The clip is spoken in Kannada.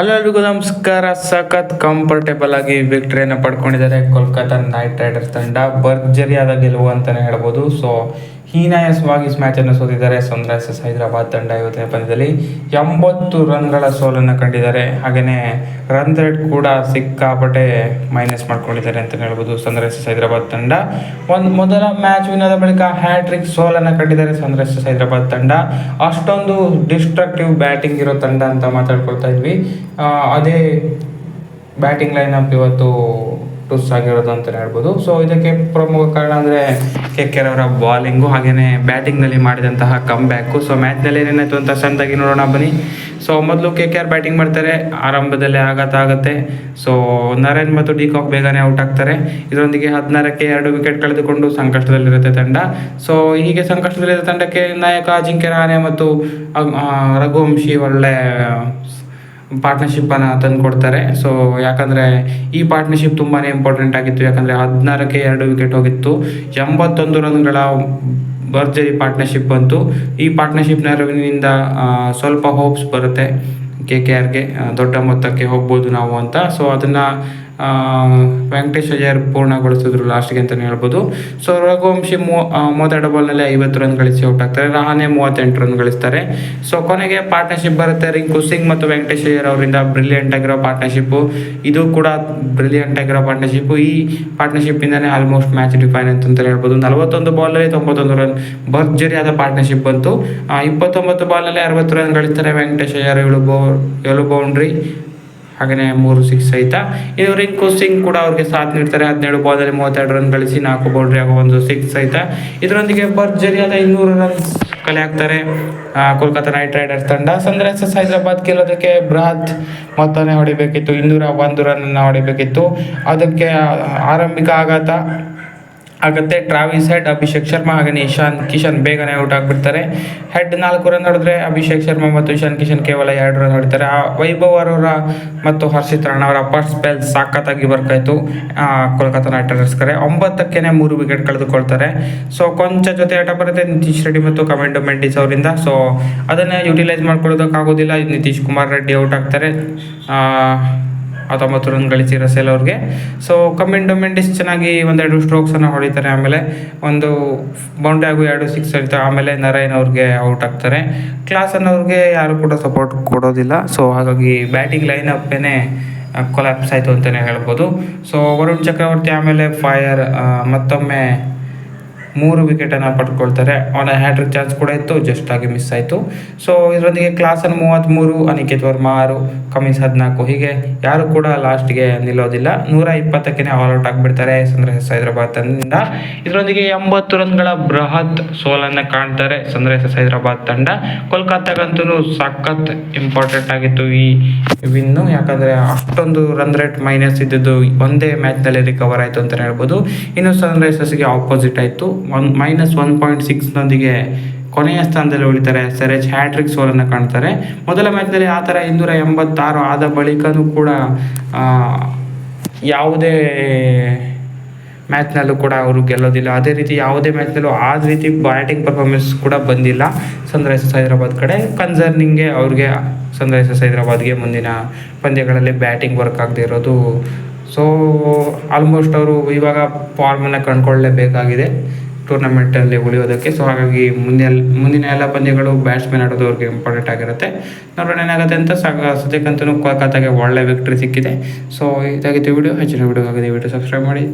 ಹಲೋ ನಮಸ್ಕಾರ. ಸಖತ್ ಕಂಫರ್ಟೇಬಲ್ ಆಗಿ ವಿಕ್ಟ್ರಿಯನ್ನು ಪಡ್ಕೊಂಡಿದ್ದಾರೆ. ಕೋಲ್ಕತಾ ನೈಟ್ ರೈಡರ್ಸ್ ತಂಡ ಭರ್ಜರಿಯಾದ ಗೆಲುವು ಅಂತಲೇ ಹೇಳ್ಬೋದು. ಸೊ ಹೀನಾಯಸವಾಗಿ ಮ್ಯಾಚನ್ನು ಸೋತಿದ್ದಾರೆ. ಸನ್ರೈಸರ್ಸ್ ಹೈದರಾಬಾದ್ ತಂಡ ಇವತ್ತಿನ ಪಂದ್ಯದಲ್ಲಿ ಎಂಬತ್ತು ರನ್ಗಳ ಸೋಲನ್ನು ಕಂಡಿದ್ದಾರೆ. ಹಾಗೆಯೇ ರನ್ ರೇಟ್ ಕೂಡ ಸಿಕ್ಕಾಪಟ್ಟೆ ಮೈನಸ್ ಮಾಡ್ಕೊಂಡಿದ್ದಾರೆ ಅಂತಲೇ ಹೇಳ್ಬೋದು ಸನ್ರೈಸರ್ಸ್ ಹೈದರಾಬಾದ್ ತಂಡ. ಒಂದು ಮೊದಲ ಮ್ಯಾಚ್ ವಿನಾದ ಬಳಿಕ ಹ್ಯಾಟ್ರಿಕ್ ಸೋಲನ್ನು ಕಂಡಿದ್ದಾರೆ ಸನ್ರೈಸರ್ಸ್ ಹೈದರಾಬಾದ್ ತಂಡ. ಅಷ್ಟೊಂದು ಡಿಸ್ಟ್ರಕ್ಟಿವ್ ಬ್ಯಾಟಿಂಗ್ ಇರೋ ತಂಡ ಅಂತ ಮಾತಾಡ್ಕೊಳ್ತಾ ಇದ್ವಿ. ಅದೇ ಬ್ಯಾಟಿಂಗ್ ಲೈನ್ ಅಪ್ ಇವತ್ತು ಟುಸ್ ಆಗಿರೋದು ಅಂತಲೇ ಹೇಳ್ಬೋದು. ಸೊ ಇದಕ್ಕೆ ಪ್ರಮುಖ ಕಾರಣ ಅಂದರೆ ಕೆ ಕೆ ಅವರ ಬಾಲಿಂಗು ಹಾಗೆಯೇ ಬ್ಯಾಟಿಂಗ್ನಲ್ಲಿ ಮಾಡಿದಂತಹ ಕಮ್ ಬ್ಯಾಕು ಸೊ ಮ್ಯಾಚ್ನಲ್ಲಿ ಏನೇನಾಯಿತು ಅಂತ ಸಣ್ಣದಾಗಿ ನೋಡೋಣ, ಬನ್ನಿ. ಸೊ ಮೊದಲು ಕೆ ಕೆ ಆರ್ ಬ್ಯಾಟಿಂಗ್ ಮಾಡ್ತಾರೆ. ಆರಂಭದಲ್ಲೇ ಆಘಾತ ಆಗುತ್ತೆ. ಸೊ ನರೇನ್ ಮತ್ತು ಡಿಕಾಕ್ ಬೇಗನೆ ಔಟ್ ಆಗ್ತಾರೆ. ಇದರೊಂದಿಗೆ ಹದಿನಾರಕ್ಕೆ ಎರಡು ವಿಕೆಟ್ ಕಳೆದುಕೊಂಡು ಸಂಕಷ್ಟದಲ್ಲಿರುತ್ತೆ ತಂಡ. ಸೊ ಹೀಗೆ ಸಂಕಷ್ಟದಲ್ಲಿರೋ ತಂಡಕ್ಕೆ ನಾಯಕ ಅಜಿಂಕ್ಯ ರಾಣೆ ಮತ್ತು ರಘುವಂಶಿ ಒಳ್ಳೆ ಪಾರ್ಟ್ನರ್ಶಿಪ್ಪನ್ನು ತಂದು ಕೊಡ್ತಾರೆ ಸೊ ಯಾಕಂದರೆ ಈ ಪಾರ್ಟ್ನರ್ಶಿಪ್ ತುಂಬಾ ಇಂಪಾರ್ಟೆಂಟ್ ಆಗಿತ್ತು. ಯಾಕಂದರೆ ಹದಿನಾರಕ್ಕೆ ಎರಡು ವಿಕೆಟ್ ಹೋಗಿತ್ತು. ಎಂಬತ್ತೊಂದು ರನ್ಗಳ ಭರ್ಜರಿ ಪಾರ್ಟ್ನರ್ಶಿಪ್ ಬಂತು. ಈ ಪಾರ್ಟ್ನರ್ಶಿಪ್ ನೆರವಿನಿಂದ ಸ್ವಲ್ಪ ಹೋಪ್ಸ್ ಬರುತ್ತೆ. ಕೆ ಕೆ ಆರ್ಗೆ ದೊಡ್ಡ ಮೊತ್ತಕ್ಕೆ ಹೋಗ್ಬೋದು ನಾವು ಅಂತ. ಸೊ ಅದನ್ನು ವೆಂಕಟೇಶ್ ಅಯ್ಯರ್ ಪೂರ್ಣಗೊಳಿಸಿದ್ರು ಲಾಸ್ಟ್ಗೆ ಅಂತಲೇ ಹೇಳ್ಬೋದು. ಸೊ ರಘುವಂಶಿ ಮೂವತ್ತೆರಡು ಬಾಲ್ನಲ್ಲಿ ಐವತ್ತು ರನ್ ಗಳಿಸಿ ಔಟ್ ಆಗ್ತಾರೆ. ರಹಾನೆ ಮೂವತ್ತೆಂಟು ರನ್ ಗಳಿಸ್ತಾರೆ. ಸೊ ಕೊನೆಗೆ ಪಾರ್ಟ್ನರ್ಶಿಪ್ ಬರುತ್ತೆ. ರಿಂಕು ಸಿಂಗ್ ಮತ್ತು ವೆಂಕಟೇಶ್ ಅಯ್ಯರ್ ಅವರಿಂದ ಬ್ರಿಲಿಯಂಟ್ ಆಗಿರೋ ಪಾರ್ಟ್ನರ್ಶಿಪ್ಪು ಇದು ಕೂಡ ಬ್ರಿಲಿಯಂಟ್ ಆಗಿರೋ ಪಾರ್ಟ್ನರ್ಶಿಪ್ಪು ಈ ಪಾರ್ಟ್ನರ್ಶಿಪ್ಪಿಂದನೇ ಆಲ್ಮೋಸ್ಟ್ ಮ್ಯಾಚ್ ಡಿಫೈನ್ ಅಂತ ಹೇಳ್ಬೋದು. ನಲವತ್ತೊಂದು ಬಾಲಲ್ಲಿ ತೊಂಬತ್ತೊಂದು ರನ್ ಭರ್ಜರಿಯಾದ ಪಾರ್ಟ್ನರ್ಶಿಪ್ ಬಂತು. ಇಪ್ಪತ್ತೊಂಬತ್ತು ಬಾಲಲ್ಲಿ ಅರವತ್ತು ರನ್ ಗಳಿಸ್ತಾರೆ ವೆಂಕಟೇಶ್ ಅಯ್ಯರ್ ಏಳು ಬೌ ಏಳು ಬೌಂಡ್ರಿ ಹಾಗೆಯೇ ಮೂರು ಸಿಕ್ಸ್ ಸಹಿತ ಇನ್ನು ರಿಂಕು ಸಿಂಗ್ ಕೂಡ ಅವ್ರಿಗೆ ಸಾಥ್ ನೀಡ್ತಾರೆ. ಹದಿನೇಳು ಬಾಲಲ್ಲಿ ಮೂವತ್ತೆರಡು ರನ್ ಗಳಿಸಿ ನಾಲ್ಕು ಬೌಂಡ್ರಿ ಆಗೋ ಒಂದು ಸಿಕ್ಸ್ ಸಹಿತ ಇದರೊಂದಿಗೆ ಭರ್ಜರಿಯಾದ ಇನ್ನೂರು ರನ್ಸ್ ಕಲೆ ಹಾಕ್ತಾರೆ ಕೋಲ್ಕತ್ತಾ ಕೋಲ್ಕತಾ ನೈಟ್ ರೈಡರ್ಸ್ ತಂಡ. ಸನ್ರೈಸರ್ಸ್ ಹೈದರಾಬಾದ್ ಗೆಲ್ಲೋದಕ್ಕೆ ಬೃಹತ್ ಮೊತ್ತನೇ ಹೊಡಿಬೇಕಿತ್ತು. ಇನ್ನೂರ ಒಂದು ರನ್ನನ್ನು ಹೊಡಿಬೇಕಿತ್ತು. ಅದಕ್ಕೆ ಆರಂಭಿಕ ಆಘಾತ ಆಗುತ್ತೆ. ಟ್ರಾವಿಸ್ ಹೆಡ್ ಅಭಿಷೇಕ್ ಶರ್ಮಾ ಹಾಗೆ ಇಶಾನ್ ಕಿಶನ್ ಬೇಗನೆ ಔಟ್ ಆಗಿಬಿಡ್ತಾರೆ. ಹೆಡ್ ನಾಲ್ಕು ರನ್ ಹೊಡೆದ್ರೆ ಅಭಿಷೇಕ್ ಶರ್ಮಾ ಮತ್ತು ಇಶಾನ್ ಕಿಶನ್ ಕೇವಲ ಎರಡು ರನ್ ಹೊಡಿತಾರೆ ಆ, ವೈಭವ್ ಅವರ ಮತ್ತು ಹರ್ಷಿತ್ ರಾಣ ಅವರ ಫಸ್ಟ್ ಸ್ಪೆಲ್ ಸಾಕತ್ತಾಗಿ ವರ್ಕ್ ಕೋಲ್ಕತ್ತಾ ಕೋಲ್ಕತಾ ನೈಟ್ ಕರೆ ಒಂಬತ್ತಕ್ಕೇನೆ ಮೂರು ವಿಕೆಟ್ ಕಳೆದುಕೊಳ್ತಾರೆ. ಸೊ, ಕೊಂಚ ಜೊತೆ ಆಟ ಬರುತ್ತೆ ನಿತೀಶ್ ರೆಡ್ಡಿ ಮತ್ತು ಕಮೆಂಡೋ ಮೆಂಡಿಸ್ ಅವರಿಂದ. ಸೊ, ಅದನ್ನೇ ಯುಟಿಲೈಸ್ ಮಾಡ್ಕೊಳ್ಳೋದಕ್ಕಾಗೋದಿಲ್ಲ. ನಿತೀಶ್ ಕುಮಾರ್ ರೆಡ್ಡಿ ಔಟ್ ಆಗ್ತಾರೆ. ಹತ್ತೊಂಬತ್ತು ರನ್ ಗಳಿಸಿ ರಸೇಲ್ ಅವ್ರಿಗೆ. ಸೊ ಕಮ್ಮಿನ್ ಡೊಮೆಂಡಿಸ್ ಚೆನ್ನಾಗಿ ಒಂದೆರಡು ಸ್ಟ್ರೋಕ್ಸನ್ನು ಹೊಡಿತಾರೆ, ಆಮೇಲೆ ಒಂದು ಬೌಂಡ್ರಿ ಆಗು ಎರಡು ಸಿಕ್ಸ್ ಹೊಡಿತಾರೆ, ಆಮೇಲೆ ನರೇನ್ ಅವ್ರಿಗೆ ಔಟ್ ಆಗ್ತಾರೆ ಕ್ಲಾಸ್ ಅವ್ರಿಗೆ ಯಾರು ಕೂಡ ಸಪೋರ್ಟ್ ಕೊಡೋದಿಲ್ಲ. ಸೊ ಹಾಗಾಗಿ ಬ್ಯಾಟಿಂಗ್ ಲೈನ್ ಅಪ್ಪೇನೆ ಕೊಲಾಪ್ಸ್ ಆಯಿತು ಅಂತಲೇ ಹೇಳ್ಬೋದು. ಸೊ ವರುಣ್ ಚಕ್ರವರ್ತಿ ಆಮೇಲೆ ಫೈರ್ ಮತ್ತೊಮ್ಮೆ ಮೂರು ವಿಕೆಟನ್ನು ಪಡ್ಕೊಳ್ತಾರೆ. ಅವನ ಹ್ಯಾಟ್ರಿಕ್ ಚಾನ್ಸ್ ಕೂಡ ಇತ್ತು ಜಸ್ಟ್ ಆಗಿ ಮಿಸ್ ಆಯಿತು. ಸೊ ಇದರೊಂದಿಗೆ ಕ್ಲಾಸನ್ ಮೂವತ್ತ್ಮೂರು ಅನಿಕೇತ್ ವರ್ಮಾ ಆರು ಕಮಿನ್ಸ್ ಹದಿನಾಲ್ಕು. ಹೀಗೆ ಯಾರು ಕೂಡ ಲಾಸ್ಟ್ಗೆ ನಿಲ್ಲೋದಿಲ್ಲ. ನೂರ ಇಪ್ಪತ್ತಕ್ಕೆ ಆಲ್ ಔಟ್ ಆಗಿಬಿಡ್ತಾರೆ ಸನ್ರೈಸರ್ಸ್ ಹೈದರಾಬಾದ್ ತಂಡದಿಂದ ಇದರೊಂದಿಗೆ ಎಂಬತ್ತು ರನ್ಗಳ ಬೃಹತ್ ಸೋಲನ್ನು ಕಾಣ್ತಾರೆ ಸನ್ರೈಸರ್ಸ್ ಹೈದರಾಬಾದ್ ತಂಡ. ಕೋಲ್ಕತ್ತಾಗಂತೂ ಸಖತ್ ಇಂಪಾರ್ಟೆಂಟ್ ಆಗಿತ್ತು ಈ ವಿನ್ನು ಯಾಕಂದರೆ ಅಷ್ಟೊಂದು ರನ್ ರೇಟ್ ಮೈನಸ್ ಇದ್ದಿದ್ದು ಒಂದೇ ಮ್ಯಾಚ್ನಲ್ಲಿ ರಿಕವರ್ ಆಯಿತು ಅಂತಲೇ ಹೇಳ್ಬೋದು. ಇನ್ನು ಸನ್ರೈಸರ್ಸ್ಗೆ ಆಪೋಸಿಟ್ ಆಯಿತು. ಒನ್ ಮೈನಸ್ ಒನ್ ಪಾಯಿಂಟ್ ಸಿಕ್ಸ್ನೊಂದಿಗೆ ಕೊನೆಯ ಸ್ಥಾನದಲ್ಲಿ ಉಳಿತಾರೆ. ಸೆರೆಜ್ ಹ್ಯಾಟ್ರಿಕ್ ಸೋಲನ್ನು ಕಾಣ್ತಾರೆ. ಮೊದಲ ಮ್ಯಾಚ್ನಲ್ಲಿ ಆ ಥರ ಇನ್ನೂರ ಎಂಬತ್ತಾರು ಆದ ಬಳಿಕನೂ ಕೂಡ ಯಾವುದೇ ಮ್ಯಾಚ್ನಲ್ಲೂ ಕೂಡ ಅವರು ಗೆಲ್ಲೋದಿಲ್ಲ. ಅದೇ ರೀತಿ ಯಾವುದೇ ಮ್ಯಾಚ್ನಲ್ಲೂ ಆ ರೀತಿ ಬ್ಯಾಟಿಂಗ್ ಪರ್ಫಾರ್ಮೆನ್ಸ್ ಕೂಡ ಬಂದಿಲ್ಲ. ಸನ್ರೈಸರ್ಸ್ ಹೈದರಾಬಾದ್ ಕಡೆ ಕನ್ಸರ್ನಿಂಗ್ಗೆ ಅವ್ರಿಗೆ ಸನ್ರೈಸರ್ಸ್ ಹೈದರಾಬಾದ್ಗೆ ಮುಂದಿನ ಪಂದ್ಯಗಳಲ್ಲಿ ಬ್ಯಾಟಿಂಗ್ ವರ್ಕ್ ಆಗದೆ ಇರೋದು. ಸೊ ಆಲ್ಮೋಸ್ಟ್ ಅವರು ಇವಾಗ ಫಾರ್ಮನ್ನು ಕಂಡುಕೊಳ್ಳಲೇಬೇಕಾಗಿದೆ ಟೂರ್ನಮೆಂಟಲ್ಲಿ ಉಳಿಯೋದಕ್ಕೆ. ಸೊ ಹಾಗಾಗಿ ಮುಂದೆ ಮುಂದಿನ ಎಲ್ಲ ಪಂದ್ಯಗಳು ಬ್ಯಾಟ್ಸ್ಮನ್ ಆಡೋದು ಅವ್ರಿಗೆ ಇಂಪಾರ್ಟೆಂಟ್ ಆಗಿರುತ್ತೆ. ನೋಡೋಣ ಏನಾಗುತ್ತೆ ಅಂತ ಸದ್ಯಕ್ಕಂತೂ ಕೋಲ್ಕತ್ತಾಗೆ ಒಳ್ಳೆ ವಿಕ್ಟ್ರಿ ಸಿಕ್ಕಿದೆ. ಸೊ ಇದಾಗಿತ್ತು ವಿಡಿಯೋ ಹೆಚ್ಚಿನ ವಿಡಿಯೋ ಆಗಿದೆ ವಿಡಿಯೋ ಸಬ್ಸ್ಕ್ರೈಬ್ ಮಾಡಿ.